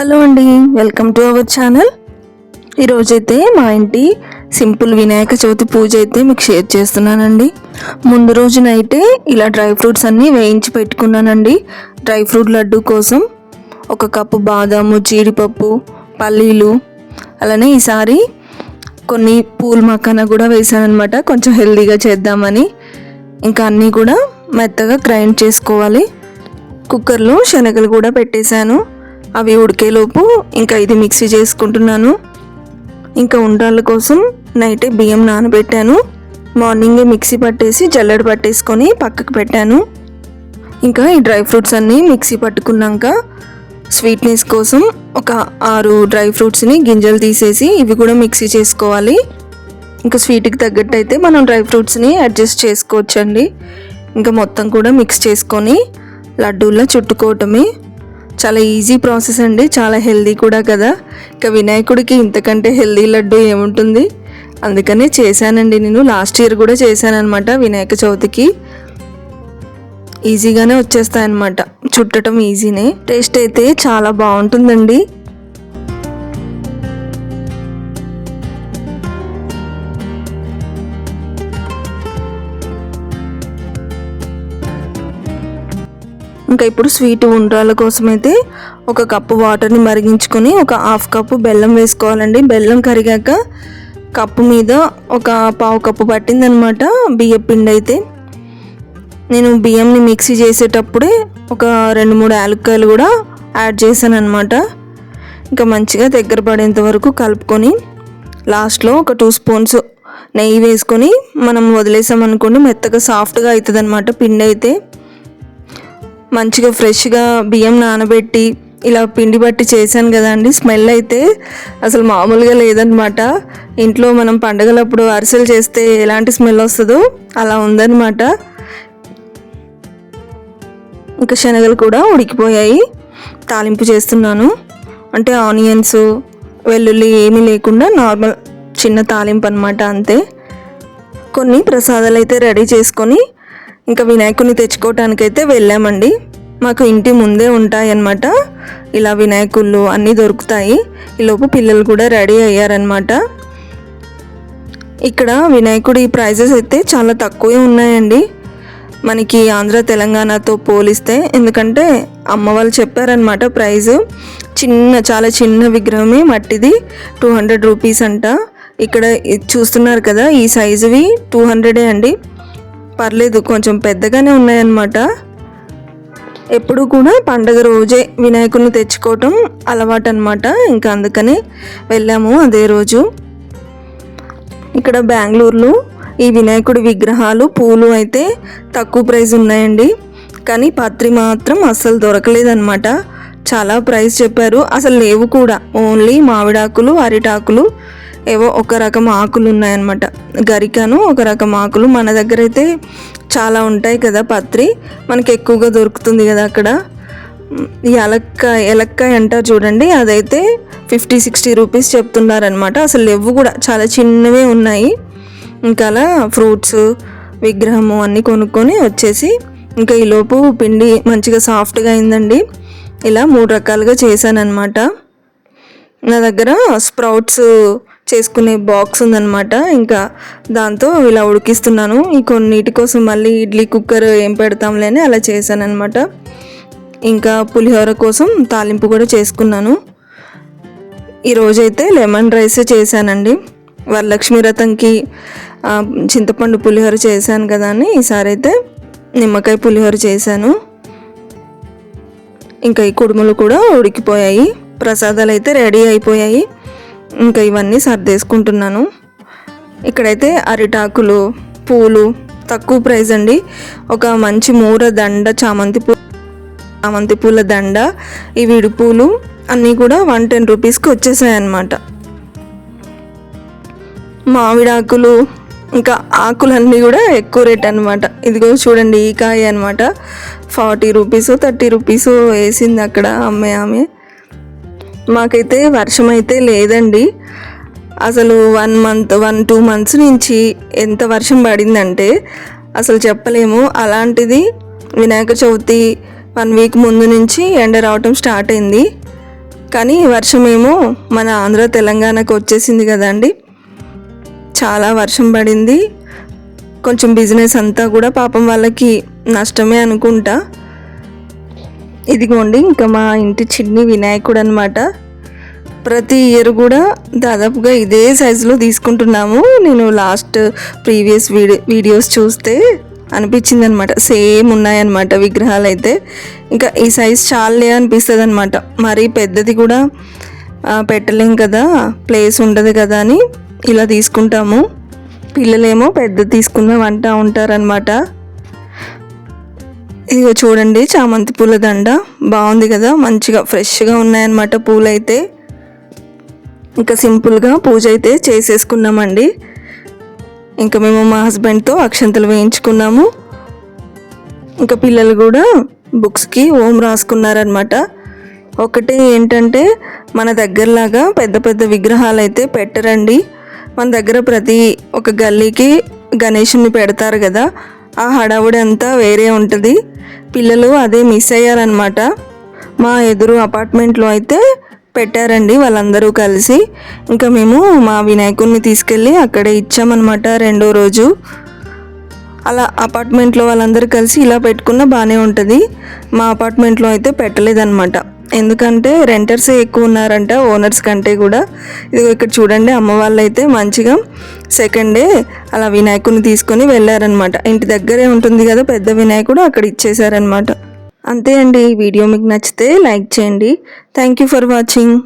Hello అండి welcome to our channel. ఈరోజైతే మా ఇంటి సింపుల్ వినాయక చవితి పూజ అయితే మీకు షేర్ చేస్తున్నానండి. ముందు రోజునైతే ఇలా డ్రై ఫ్రూట్స్ అన్నీ వేయించి పెట్టుకున్నానండి. డ్రై ఫ్రూట్ లడ్డు కోసం ఒక కప్పు బాదాము జీడిపప్పు పల్లీలు అలానే ఈసారి కొన్ని పూల్ మక్కన కూడా అనమాట కొంచెం హెల్దీగా చేద్దామని. ఇంకా అన్నీ కూడా మెత్తగా గ్రైండ్ చేసుకోవాలి. కుక్కర్లో శనగలు కూడా పెట్టేశాను. అవి ఉడికేలోపు ఇంకా ఇది మిక్సీ చేసుకుంటున్నాను. ఇంకా ఉండాల కోసం నైటే బియ్యం నానబెట్టాను. మార్నింగే మిక్సీ పట్టేసి జల్లెడ పట్టేసుకొని పక్కకు పెట్టాను. ఇంకా ఈ డ్రై ఫ్రూట్స్ అన్నీ మిక్సీ పట్టుకున్నాక స్వీట్నెస్ కోసం ఒక ఆరు డ్రై ఫ్రూట్స్ని గింజలు తీసేసి ఇవి కూడా మిక్సీ చేసుకోవాలి. ఇంకా స్వీట్కి తగ్గట్టు అయితే మనం డ్రై ఫ్రూట్స్ని అడ్జస్ట్ చేసుకోవచ్చండి. ఇంకా మొత్తం కూడా మిక్స్ చేసుకొని లడ్డూల్లో చుట్టుకోవటమే. చాలా ఈజీ ప్రాసెస్ అండి చాలా హెల్దీ కూడా కదా. ఇంకా వినాయకుడికి ఇంతకంటే హెల్దీ లడ్డు ఏముంటుంది? అందుకనే చేశానండి నేను. లాస్ట్ ఇయర్ కూడా చేశానమాట వినాయక చవితికి. ఈజీగానే వచ్చేస్తాయన్నమాట. చుట్టడం ఈజీనే టేస్ట్ అయితే చాలా బాగుంటుందండి. ఇంకా ఇప్పుడు స్వీట్ ఉండ్రాల కోసం అయితే ఒక కప్పు వాటర్ని మరిగించుకొని ఒక హాఫ్ కప్పు బెల్లం వేసుకోవాలండి. బెల్లం కరిగాక కప్పు మీద ఒక పావు కప్పు పట్టిందనమాట బియ్యం పిండి అయితే. నేను బియ్యంని మిక్సీ చేసేటప్పుడే ఒక రెండు మూడు యాలక్కాయలు కూడా యాడ్ చేశాను అనమాట ఇంకా మంచిగా దగ్గర పడేంత వరకు కలుపుకొని లాస్ట్లో ఒక టూ స్పూన్స్ నెయ్యి వేసుకొని మనం వదిలేసామనుకోండి మెత్తగా సాఫ్ట్గా అవుతుంది అనమాట పిండి అయితే. మంచిగా ఫ్రెష్గా బియ్యం నానబెట్టి ఇలా పిండి బట్టి చేశాను కదా అండి. స్మెల్ అయితే అసలు మామూలుగా లేదనమాట ఇంట్లో మనం పండగలప్పుడు అరిసెలు చేస్తే ఎలాంటి స్మెల్ వస్తుందో అలా ఉందన్నమాట. ఇంకా శనగలు కూడా ఉడికిపోయాయి. తాలింపు చేస్తున్నాను. అంటే ఆనియన్స్ వెల్లుల్లి ఏమీ లేకుండా నార్మల్ చిన్న తాలింపు అనమాట అంతే. కొన్ని ప్రసాదాలు అయితే రెడీ చేసుకొని ఇంకా వినాయకుడిని తెచ్చుకోవటానికైతే వెళ్ళామండి. మాకు ఇంటి ముందే ఉంటాయన్నమాట. ఇలా వినాయకుళ్ళు అన్నీ దొరుకుతాయి. ఈలోపు పిల్లలు కూడా రెడీ అయ్యారనమాట ఇక్కడ వినాయకుడి ప్రైజెస్ అయితే చాలా తక్కువే ఉన్నాయండి. మనకి ఆంధ్ర తెలంగాణతో పోలిస్తే ఎందుకంటే అమ్మ వాళ్ళు చెప్పారనమాట ప్రైజ్. చిన్న చాలా చిన్న విగ్రహమే మట్టిది. టూ హండ్రెడ్ రూపీస్ అంట. ఇక్కడ చూస్తున్నారు కదా ఈ సైజువి టూ హండ్రెడే అండి. పర్లేదు కొంచెం పెద్దగానే ఉన్నాయన్నమాట. ఎప్పుడు కూడా పండగ రోజే వినాయకుడిని తెచ్చుకోవటం అలవాటు అనమాట ఇంకా అందుకనే వెళ్ళాము అదే రోజు. ఇక్కడ బెంగళూరులో ఈ వినాయకుడి విగ్రహాలు పూలు అయితే తక్కువ ప్రైస్ ఉన్నాయండి. కానీ పత్రి మాత్రం అస్సలు దొరకలేదన్నమాట. చాలా ప్రైస్ చెప్పారు. అసలు లేవు కూడా. ఓన్లీ మామిడాకులు అరిటాకులు ఏవో ఒక రకం ఆకులు ఉన్నాయన్నమాట. గరికను ఒక రకం ఆకులు. మన దగ్గర అయితే చాలా ఉంటాయి కదా పత్రి. మనకి ఎక్కువగా దొరుకుతుంది కదా అక్కడ. ఎలక్కాయ ఎలక్కాయ అంటారు చూడండి. అదైతే ఫిఫ్టీ సిక్స్టీ రూపీస్ చెప్తున్నారనమాట అసలు ఎవ్వు కూడా. చాలా చిన్నవే ఉన్నాయి. ఇంకా అలా ఫ్రూట్స్ విగ్రహము అన్నీ కొనుక్కొని వచ్చేసి ఇంకా ఈలోపు పిండి మంచిగా సాఫ్ట్గా అయిందండి. ఇలా మూడు రకాలుగా చేశానన్నమాట. నా దగ్గర స్ప్రౌట్స్ చేసుకునే బాక్స్ ఉందన్నమాట. ఇంకా దాంతో ఇలా ఉడికిస్తున్నాను. ఈ కొన్నిటి కోసం మళ్ళీ ఇడ్లీ కుక్కర్ ఏం పెడతాంలే అని అలా చేశాను అనమాట ఇంకా పులిహోర కోసం తాలింపు కూడా చేసుకున్నాను. ఈరోజైతే లెమన్ రైస్ చేశానండి. వరలక్ష్మి రథంకి చింతపండు పులిహోర చేశాను కదా అని ఈసారి అయితే నిమ్మకాయ పులిహోర చేశాను. ఇంకా ఈ కుడుములు కూడా ఉడికిపోయాయి. ప్రసాదాలు అయితే రెడీ అయిపోయాయి. ఇంకా ఇవన్నీ సర్దేసుకుంటున్నాను. ఇక్కడైతే అరిటాకులు పూలు తక్కువ ప్రైస్ అండి. ఒక మంచి మూర దండ చామంతి పూ చామంతి పూల దండ ఈ విడి పూలు అన్నీ కూడా వన్ టెన్ రూపీస్కి వచ్చేసాయి అన్నమాట మామిడాకులు ఇంకా ఆకులన్నీ కూడా ఎక్కువ రేట్ అనమాట ఇదిగో చూడండి ఈ కాయ అనమాట ఫార్టీ రూపీస్ థర్టీ రూపీస్ వేసింది అక్కడ అమ్మే ఆమె. మాకైతే వర్షం అయితే లేదండి. అసలు one month one two months నుంచి ఎంత వర్షం పడిందంటే అసలు చెప్పలేము. అలాంటిది వినాయక చవితి వన్ వీక్ ముందు నుంచి ఎండ రావటం స్టార్ట్ అయింది. కానీ వర్షం ఏమో మన ఆంధ్ర తెలంగాణకు వచ్చేసింది కదండి. చాలా వర్షం పడింది. కొంచెం బిజినెస్ అంతా కూడా పాపం వాళ్ళకి నష్టమే అనుకుంటా. ఇదిగోండి ఇంకా మా ఇంటి చిన్ని వినాయకుడు అనమాట ప్రతి ఇయర్ కూడా దాదాపుగా ఇదే సైజులో తీసుకుంటున్నాము. నేను లాస్ట్ ప్రీవియస్ వీడియో వీడియోస్ చూస్తే అనిపించింది అనమాట సేమ్ ఉన్నాయన్నమాట విగ్రహాలు అయితే ఇంకా ఈ సైజ్ చాలే అనిపిస్తుంది అనమాట మరీ పెద్దది కూడా పెట్టలేం కదా ప్లేస్ ఉండదు కదా అని ఇలా తీసుకుంటాము. పిల్లలేమో పెద్ద తీసుకుందాం అంటూ ఉంటారనమాట ఇదిగో చూడండి చామంతి పూల దండ. బాగుంది కదా మంచిగా ఫ్రెష్గా ఉన్నాయన్నమాట పూలైతే. ఇంకా సింపుల్గా పూజ అయితే చేసేసుకున్నామండి. ఇంకా మేము మా హస్బెండ్తో అక్షంతలు వేయించుకున్నాము. ఇంకా పిల్లలు కూడా బుక్స్కి ఓం రాసుకున్నారనమాట ఒకటి ఏంటంటే మన దగ్గరలాగా పెద్ద పెద్ద విగ్రహాలు అయితే పెట్టరండి. మన దగ్గర ప్రతి ఒక గల్లీకి గణేషుని పెడతారు కదా ఆ హడావుడి అంతా వేరే ఉంటుంది. పిల్లలు అదే మిస్ అయ్యారనమాట మా ఎదురు అపార్ట్మెంట్లో అయితే పెట్టారండి వాళ్ళందరూ కలిసి. ఇంకా మేము మా వినాయకుడిని తీసుకెళ్ళి అక్కడే ఇచ్చామన్నమాట రెండో రోజు. అలా అపార్ట్మెంట్లో వాళ్ళందరూ కలిసి ఇలా పెట్టుకున్న బాగానే ఉంటుంది. మా అపార్ట్మెంట్లో అయితే పెట్టలేదన్నమాట. ఎందుకంటే రెంటర్సే ఎక్కువ ఉన్నారంట ఓనర్స్ కంటే కూడా. ఇది ఇక్కడ చూడండి అమ్మ వాళ్ళు అయితే మంచిగా సెకండ్ డే అలా వినాయకుడిని తీసుకొని వెళ్ళారనమాట ఇంటి దగ్గరే ఉంటుంది కదా పెద్ద వినాయకుడు అక్కడ ఇచ్చేసారనమాట అంతే అండి ఈ వీడియో మీకు నచ్చితే లైక్ చేయండి. Thank you for watching